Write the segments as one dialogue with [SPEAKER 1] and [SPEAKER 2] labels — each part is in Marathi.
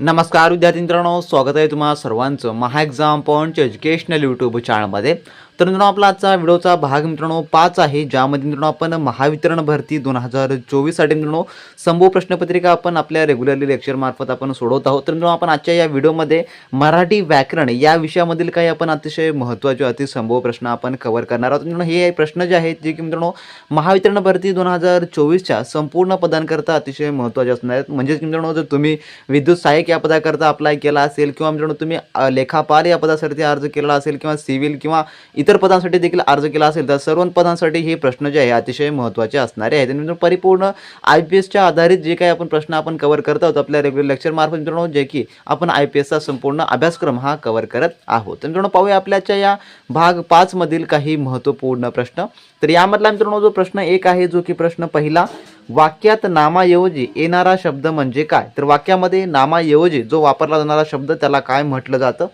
[SPEAKER 1] नमस्कार विद्यार्थी मित्रांनो स्वागत आहे तुम्हा सर्वांचं Maha exam point educational YouTube चॅनलमध्ये तर मित्रांनो आपला आजचा व्हिडिओचा भाग मित्रांनो पाच आहे ज्यामध्ये मित्रांनो आपण महावितरण भरती दोन हजार चोवीससाठी मित्रांनो संभव प्रश्नपत्रिका आपण आपल्या रेग्युलरली लेक्चरमार्फत आपण सोडवत आहोत. तर मित्रांनो आपण आजच्या या व्हिडिओमध्ये मराठी व्याकरण या विषयामधील काही आपण अतिशय महत्त्वाचे अतिसंभव प्रश्न आपण कव्हर करणार आहोत. मित्रांनो हे प्रश्न जे आहेत जे की मित्रांनो महावितरण भरती दोन हजार चोवीसच्या संपूर्ण पदांकरता अतिशय महत्त्वाचे असणार आहेत. म्हणजेच मित्रांनो जर तुम्ही विद्युत सहाय्यक या पदाकरता अप्लाय केला असेल किंवा मित्रांनो तुम्ही लेखापाल या पदासाठी अर्ज केला असेल किंवा सिव्हिल किंवा इतर पदांसाठी देखील अर्ज केला असेल तर सर्व पदांसाठी हे प्रश्न जे आहे अतिशय महत्त्वाचे असणारे आहेत. आणि मित्रांनो परिपूर्ण आय पी एसच्या आधारित जे काही आपण प्रश्न आपण कव्हर करत आहोत आपल्या रेग्युलर लेक्चरमार्फत मित्रांनो जे की आपण आय पी एसचा संपूर्ण अभ्यासक्रम हा कव्हर करत आहोत. तर मित्रांनो पाहूया आपल्याच्या या भाग पाचमधील काही महत्त्वपूर्ण प्रश्न. तर यामधला मित्रांनो जो प्रश्न एक आहे जो की प्रश्न पहिला वाक्यात नामाऐवजी येणारा शब्द म्हणजे काय? तर वाक्यामध्ये नामाऐवजी जो वापरला जाणारा शब्द त्याला काय म्हटलं जातं?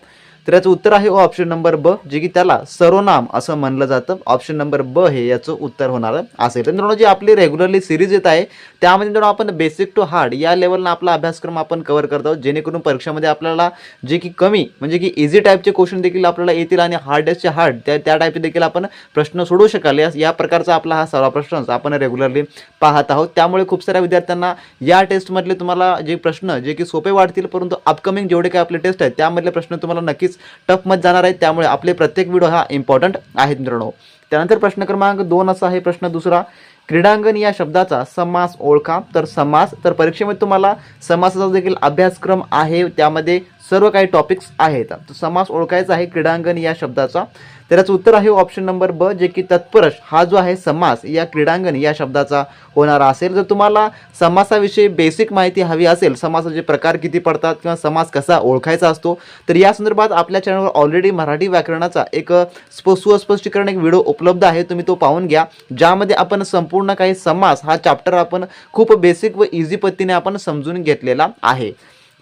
[SPEAKER 1] तर याचं उत्तर आहे ऑप्शन नंबर ब जे की त्याला सर्वनाम असं म्हणलं जातं. ऑप्शन नंबर ब हे याचं उत्तर होणार असेल तर मित्रांनो जी आपली रेग्युलरली सिरीज येत आहे त्यामध्ये मित्रांनो आपण बेसिक टू हार्ड या लेवलला आपला अभ्यासक्रम आपण कव्हर करत आहोत. जेणेकरून परीक्षामध्ये आपल्याला जे की कमी म्हणजे की इझी टाईपचे क्वेश्चन देखील आपल्याला येतील आणि हार्डेस्टचे हार्ड त्या त्या टाईपचे देखील आपण प्रश्न सोडवू शकाल. या या प्रकारचा आपला हा सर्व प्रश्न आपण रेग्युलरली पाहत आहोत. त्यामुळे खूप साऱ्या विद्यार्थ्यांना या टेस्टमधले तुम्हाला जे प्रश्न जे की सोपे वाटतील परंतु अपकमिंग जेवढे काही आपले टेस्ट आहेत त्यामधले प्रश्न तुम्हाला नक्कीच टफमध्ये जाणार आहेत. त्यामुळे आपले प्रत्येक व्हिडिओ हा इम्पॉर्टंट आहेत मित्रांनो. त्यानंतर प्रश्न क्रमांक दोन असा आहे. प्रश्न दुसरा क्रीडांगण या शब्दाचा समास ओळखा. तर समास तर परीक्षेमध्ये तुम्हाला समासाचा देखील अभ्यासक्रम आहे. त्यामध्ये सर्व काही टॉपिक्स आहेत. तर समास ओळखायचा आहे क्रीडांगण या शब्दाचा. तर याचं उत्तर आहे ऑप्शन नंबर ब जे की तत्परश हा जो आहे समास या क्रीडांगण या शब्दाचा होणारा असेल. जर तुम्हाला समासाविषयी बेसिक माहिती हवी असेल समासाचे प्रकार किती पडतात किंवा समास कसा ओळखायचा असतो तर या संदर्भात आपल्या चॅनलवर ऑलरेडी मराठी व्याकरणाचा एक स्प सुस्पष्टीकरण एक व्हिडिओ उपलब्ध आहे तुम्ही तो पाहून घ्या. ज्यामध्ये आपण संपूर्ण काही समास हा चॅप्टर आपण खूप बेसिक व इझी पद्धतीने आपण समजून घेतलेला आहे.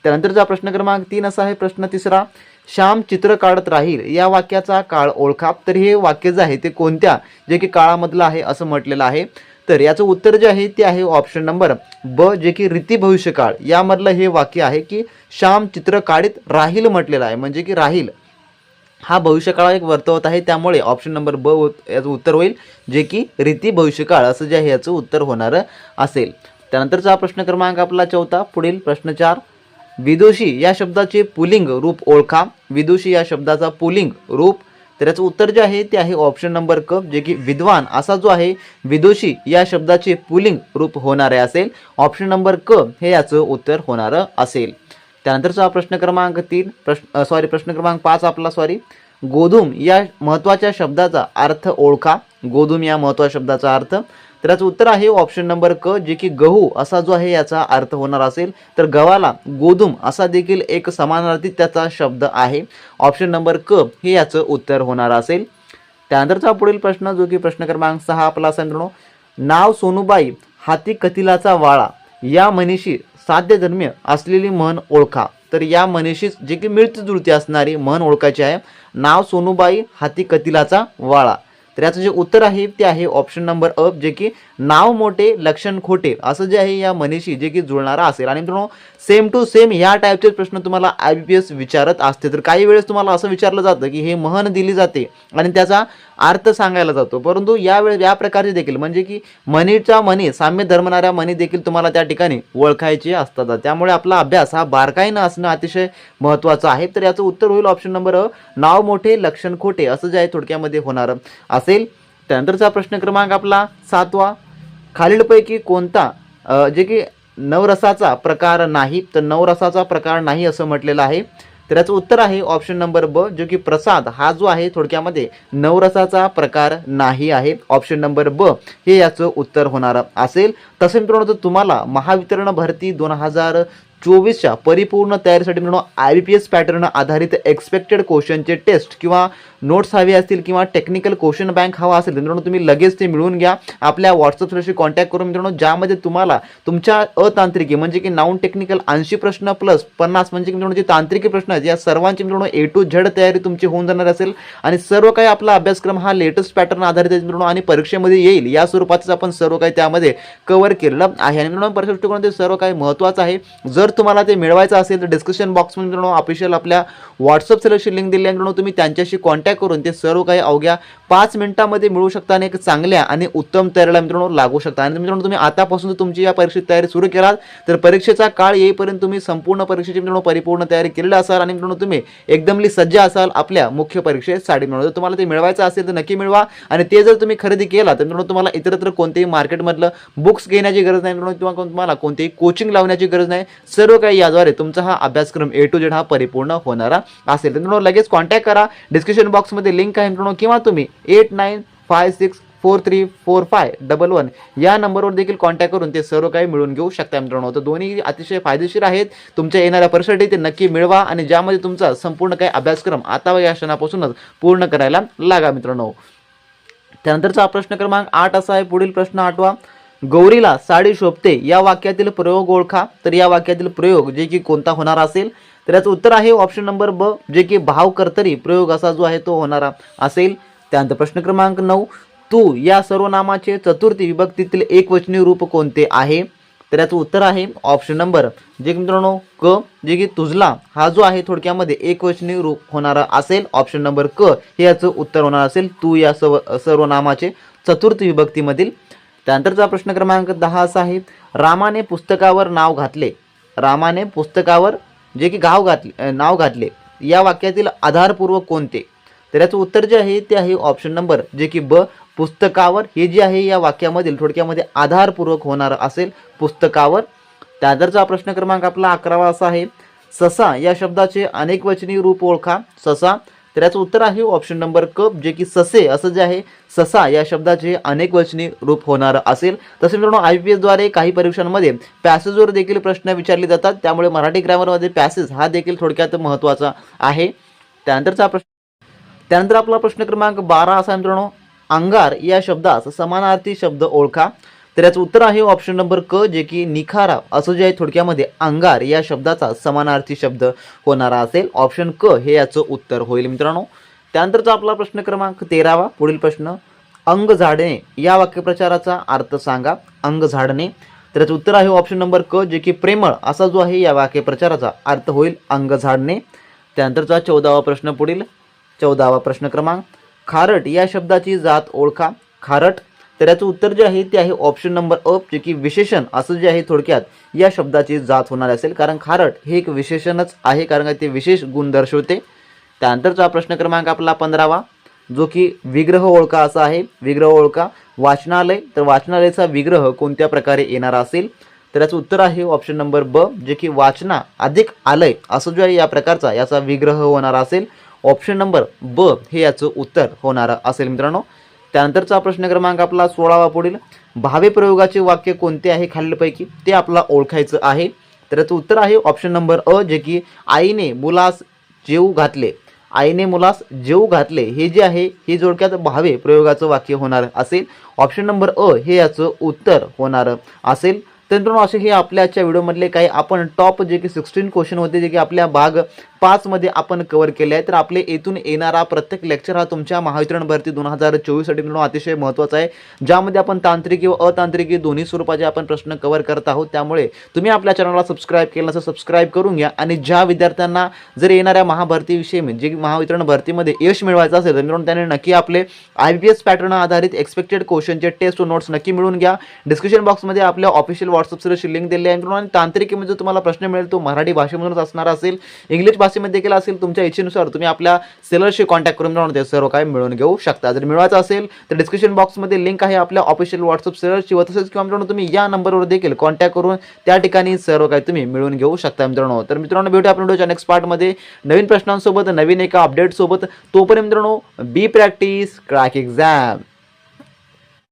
[SPEAKER 1] त्यानंतरचा प्रश्न क्रमांक तीन असा आहे प्रश्न तिसरा. श्याम चित्र काढत राहील या वाक्याचा काळ ओळखा तर हे वाक्य जे आहे ते कोणत्या? जे की काळामधलं आहे असं म्हटलेलं आहे. तर याचं उत्तर जे आहे ते आहे ऑप्शन नंबर ब जे की रीती भविष्यकाळ. यामधलं हे वाक्य आहे की श्याम चित्र काढीत राहील म्हटलेलं आहे. म्हणजे की राहील. हा भविष्यकाळ एक वर्तवत आहे त्यामुळे ऑप्शन नंबर ब याचं उत्तर होईल. जे की रीती भविष्यकाळ असं जे आहे याचं उत्तर होणारं असेल. त्यानंतरचा हा प्रश्न क्रमांक आपला चौथा. पुढील प्रश्न चार. विदुषी या शब्दाचे पुलिंग रूप ओळखा. विदुषी या शब्दाचा पुलिंग रूप. तर याचं उत्तर जे आहे ते आहे ऑप्शन नंबर क जे की विद्वान असा जो आहे विदुषी या शब्दाचे पुलिंग रूप होणारे असेल. ऑप्शन नंबर क हे याचं उत्तर होणारं असेल. त्यानंतरचा हा प्रश्न क्रमांक तीन प्रश्न सॉरी प्रश्न क्रमांक पाच आपला सॉरी गोधूम या महत्त्वाच्या शब्दाचा अर्थ ओळखा. गोधूम या महत्त्वाच्या शब्दाचा अर्थ. तर याचं उत्तर आहे ऑप्शन नंबर क जे की गहू असा जो आहे याचा अर्थ होणार असेल. तर गव्हाला गोधूम असा देखील एक समानार्थी त्याचा शब्द आहे. ऑप्शन नंबर क हे याचं उत्तर होणार असेल. त्यानंतरचा पुढील प्रश्न जो की प्रश्न क्रमांक सहा आपला असा मित्रांनो नाव सोनूबाई हाती कतिलाचा वाळा या मनीषी साध्यधर्म्य असलेली म्हण ओळखा. तर या मनीषीच जे की मिळती जुळती असणारी म्हण ओळखायची आहे. नाव सोनूबाई हाती कतिलाचा वाळा. तर याचं जे उत्तर आहे ते आहे ऑप्शन नंबर अप जे की नाव मोठे लक्षण खोटे. असं जे आहे या मनीशी जे की जुळणारा असेल. आणि मित्रांनो सेम टू सेम ह्या टाईपचे प्रश्न तुम्हाला आय बी पी एस विचारत असते. तर काही वेळेस तुम्हाला असं विचारलं जातं की हे महन दिली जाते आणि त्याचा अर्थ सांगायला जातो. परंतु यावेळेस या प्रकारचे देखील म्हणजे की मनीचा मनी साम्य धर्मणाऱ्या मनी देखील तुम्हाला त्या ठिकाणी ओळखायचे असतात. त्यामुळे आपला अभ्यास हा बारकाईनं असणं अतिशय महत्त्वाचं आहे. तर याचं उत्तर होईल ऑप्शन नंबर नाव मोठे लक्षण खोटे. असं जे आहे थोडक्यामध्ये होणार. असेल. त्यानंतरचा प्रश्न क्रमांक आपला सातवा. खालीलपैकी कोणता जे की नवरसाचा प्रकार नाही तर नवरसाचा प्रकार नाही असं म्हटलेलं आहे. तर याचं उत्तर आहे ऑप्शन नंबर ब जो की प्रसाद हा जो आहे थोडक्यामध्ये नवरसाचा प्रकार नाही आहे. ऑप्शन नंबर ब हे याचं उत्तर होणार असेल. तसे मित्रांनो जर तुम्हाला महावितरण भरती दोन हजार चोवीसच्या परिपूर्ण तयारीसाठी मिळणं I B P S pattern आधारित एक्सपेक्टेड क्वेश्चनचे टेस्ट किंवा नोट्स हवे असतील किंवा टेक्निकल क्वेश्चन बँक हवा असेल मित्रांनो तुम्ही लगेच ते मिळवून घ्या. आपल्या व्हॉट्सअपशी कॉन्टॅक्ट करून मित्रांनो ज्यामध्ये तुम्हाला तुमच्या अतांत्रिकी म्हणजे की नॉन टेक्निकल ऐंशी प्रश्न प्लस पन्नास म्हणजे की मित्रांनो जे तांत्रिकी प्रश्न आहेत या सर्वांची मित्रांनो ए टू झेड तयारी तुमची होऊन जाणार असेल. आणि सर्व काही आपला अभ्यासक्रम हा लेटेस्ट पॅटर्न आधारित आहे मित्रांनो आणि परीक्षेमध्ये येईल. या स्वरूपातच आपण सर्व काही त्यामध्ये कव्हर केलेलं आहे. आणि मित्रांनो परीक्षा दृष्टिकोनात ते सर्व काही महत्त्वाचं आहे. जर तुम्हाला ते मिळवायचं असेल तर डिस्क्रिप्शन बॉक्समध्ये मित्रांनो ऑफिशियल आपल्या व्हॉट्सअप सेलरची लिंक दिली आहे. मित्रांनो तुम्ही त्यांच्याशी कॉन्टॅक्ट करून ते सर्व काही अवघ्या पाच मिनिटांमध्ये मिळू शकता आणि एक चांगल्या आणि उत्तम तयारीला मित्रांनो लागू शकता. आणि मित्रांनो तुम्ही आतापासून जर तुमची या परीक्षेची तयारी सुरू केलात तर परीक्षेचा काळ येईपर्यंत तुम्ही संपूर्ण परीक्षेची मित्रांनो परिपूर्ण तयारी केलेली असाल आणि मित्रांनो तुम्ही एकदमली सज्ज असाल आपल्या मुख्य परीक्षेसाठी मिळून जर तुम्हाला ते मिळवायचं असेल तर नक्की मिळवा आणि ते जर तुम्ही खरेदी केला तर मित्रांनो तुम्हाला इतरत्र कोणतेही मार्केटमधलं बुक्स घेण्याची गरज नाही. मित्रांनो किंवा तुम्हाला कोणतेही कोचिंग लावण्याची गरज नाही. सर्व काही याद्वारे तुमचा हा अभ्यासक्रम ए टू जेड हा परिपूर्ण होणारा असेल. तर मित्रांनो लगेच कॉन्टॅक्ट करा. डिस्क्रिप्शन बॉक्समध्ये लिंक आहे मित्रांनो किंवा तुम्ही eight nine five six four three four five double one या नंबरवर देखील कॉन्टॅक्ट करून ते सर्व काही मिळून घेऊ शकता मित्रांनो. तर दोन्ही अतिशय फायदेशीर आहेत. तुमच्या येणाऱ्या परीक्षेसाठी ते नक्की मिळवा आणि ज्यामध्ये तुमचा संपूर्ण काही अभ्यासक्रम आता या क्षणापासूनच पूर्ण करायला लागा मित्रांनो. त्यानंतरचा प्रश्न क्रमांक आठ असा आहे. पुढील प्रश्न आठवा. गौरीला साडी शोभते. या वाक्यातील प्रयोग ओळखा. तर या वाक्यातील प्रयोग जे की कोणता होणार असेल? तर याचं उत्तर आहे ऑप्शन नंबर ब जे की भाव कर्तरी प्रयोग असा जो आहे तो होणारा असेल. त्यानंतर प्रश्न क्रमांक नऊ तू या सर्वनामाचे चतुर्थी विभक्तीतील एकवचनी रूप कोणते आहे? तर याचं उत्तर आहे ऑप्शन नंबर जे की मित्रांनो क जे की तुझला हा जो आहे थोडक्यामध्ये एकवचनी रूप होणारा असेल. ऑप्शन नंबर क हे याचं उत्तर होणार असेल. तू या सर्व सर्वनामाचे चतुर्थ विभक्तीमधील त्यानंतरचा प्रश्न क्रमांक दहा असा आहे रामाने पुस्तकावर नाव घातले. रामाने पुस्तकावर जे की गाव घातले नाव घातले. या वाक्यातील आधारपूर्वक कोणते? तर याचं उत्तर जे आहे ते आहे ऑप्शन नंबर जे की ब पुस्तकावर. हे जे आहे या वाक्यामधील थोडक्यामध्ये आधारपूर्वक होणार असेल पुस्तकावर. त्यानंतरचा प्रश्न क्रमांक आपला अकरावा असा आहे ससा या शब्दाचे अनेकवचनी रूप ओळखा. ससा तर याचं उत्तर आहे ऑप्शन नंबर क जे की ससे असं जे आहे ससा या शब्दाचे अनेक वचनी रूप होणार असेल. तसे मित्रांनो आय पी एसद्वारे काही परीक्षांमध्ये पॅसेजवर देखील प्रश्न विचारले जातात. त्यामुळे मराठी ग्रामरमध्ये पॅसेज हा देखील थोडक्यात महत्त्वाचा आहे. त्यानंतरचा प्रश्न त्यानंतर आपला प्रश्न क्रमांक बारा असा मित्रांनो. अंगार या शब्दास समानार्थी शब्द ओळखा. तर याचं उत्तर आहे ऑप्शन नंबर क जे की निखारा. असं जे आहे थोडक्यामध्ये अंगार या शब्दाचा समानार्थी शब्द होणारा असेल. ऑप्शन क हे याचं उत्तर होईल मित्रांनो. त्यानंतरचा आपला प्रश्न क्रमांक तेरावा पुढील प्रश्न. अंग झाडणे या वाक्यप्रचाराचा अर्थ सांगा. अंग झाडणे. तर याचं उत्तर आहे ऑप्शन नंबर क जे की प्रेमळ असा जो आहे या वाक्यप्रचाराचा अर्थ होईल अंग झाडणे. त्यानंतरचा चौदावा प्रश्न पुढील. चौदावा प्रश्न क्रमांक. खारट या शब्दाची जात ओळखा. खारट तर याचं उत्तर जे आहे ते आहे ऑप्शन नंबर अ जे की विशेषण असं जे आहे थोडक्यात या शब्दाची जात होणार असेल. कारण खारट हे एक विशेषणच आहे कारण का ते विशेष गुण दर्शवते. त्यानंतरचा प्रश्न क्रमांक आपला पंधरावा जो की विग्रह ओळखा असा आहे. विग्रह ओळखा. वाचनालय. तर वाचनालयाचा विग्रह कोणत्या प्रकारे येणार असेल? तर याचं उत्तर आहे ऑप्शन नंबर ब जे की वाचना अधिक आलय असं जो आहे या प्रकारचा याचा विग्रह होणार असेल. ऑप्शन नंबर ब हे याचं उत्तर होणार असेल मित्रांनो. त्यानंतरचा प्रश्न क्रमांक आपला सोळावा पुढील. भावे प्रयोगाचे वाक्य कोणते आहे खालीलपैकी? ते आपला ओळखायचं आहे. तर याचं उत्तर आहे ऑप्शन नंबर अ जे की आईने मुलास जेऊ घातले. आईने मुलास जेऊ घातले. हे जे आहे हे जोडक्यात भावे प्रयोगाचं वाक्य होणार असेल. ऑप्शन नंबर अ हे याचं उत्तर होणार असेल. तर मित्रांनो असे हे आपल्या आजच्या व्हिडिओमधले काही आपण टॉप जे की सिक्स्टीन क्वेश्चन होते जे की आपल्या भाग पाचमध्ये आपण कव्हर केले आहे तर आपले येथून येणारा प्रत्येक लेक्चर हा तुमच्या महावितरण भरती दोन हजार चोवीससाठी मित्रांनो अतिशय महत्त्वाचा आहे. ज्यामध्ये आपण तांत्रिकी व अतांत्रिकी दोन्ही स्वरूपाचे आपण प्रश्न कव्हर करत आहोत. त्यामुळे तुम्ही आपल्या चॅनलला सबस्क्राईब केलं असं सबस्क्राईब करून घ्या. आणि ज्या विद्यार्थ्यांना जर येणाऱ्या महाभरतीविषयी म्हणजे जे महावितरण भरतीमध्ये यश मिळवायचं असेल तर मित्रांनो त्याने नक्की आपले आय बी एस पॅटर्न आधारित एक्सपेक्टेड क्वेश्चनचे टेस्ट व नोट्स नक्की मिळून घ्या. डिस्क्रिप्शन बॉक्समध्ये आपल्या ऑफिशियल व्हॉट्सअप सर्विसची लिंक दिली आहे मित्रांनो. आणि तांत्रिकीमध्ये म्हणजे तुम्हाला प्रश्न मिळेल तो मराठी भाषेमधूनच असणार असेल. इंग्लिश भाषेमध्ये देखील असेल तुमच्या इच्छेनुसार तुम्ही आपल्या सेलरशी कॉन्टॅक्ट करून जाऊन ते सर्व काय मिळवून घेऊ शकता. जर मिळवायचं असेल तर डिस्क्रिप्शन बॉक्समध्ये लिंक आहे आपल्या ऑफिशियल व्हॉट्सअप सेलरची व तसेच किंवा मित्रांनो तुम्ही या नंबरवर देखील कॉन्टॅक्ट करून त्या ठिकाणी सर्व काही तुम्ही मिळवून घेऊ शकता मित्रांनो. तर मित्रांनो भेटूया आपण व्हिडिओच्या नेक्स्ट पार्टमध्ये नवीन प्रश्नांसोबत नवीन एका अपडेटसोबत तोपर्यंत मित्रांनो बी प्रॅक्टिस क्रॅक एक्झाम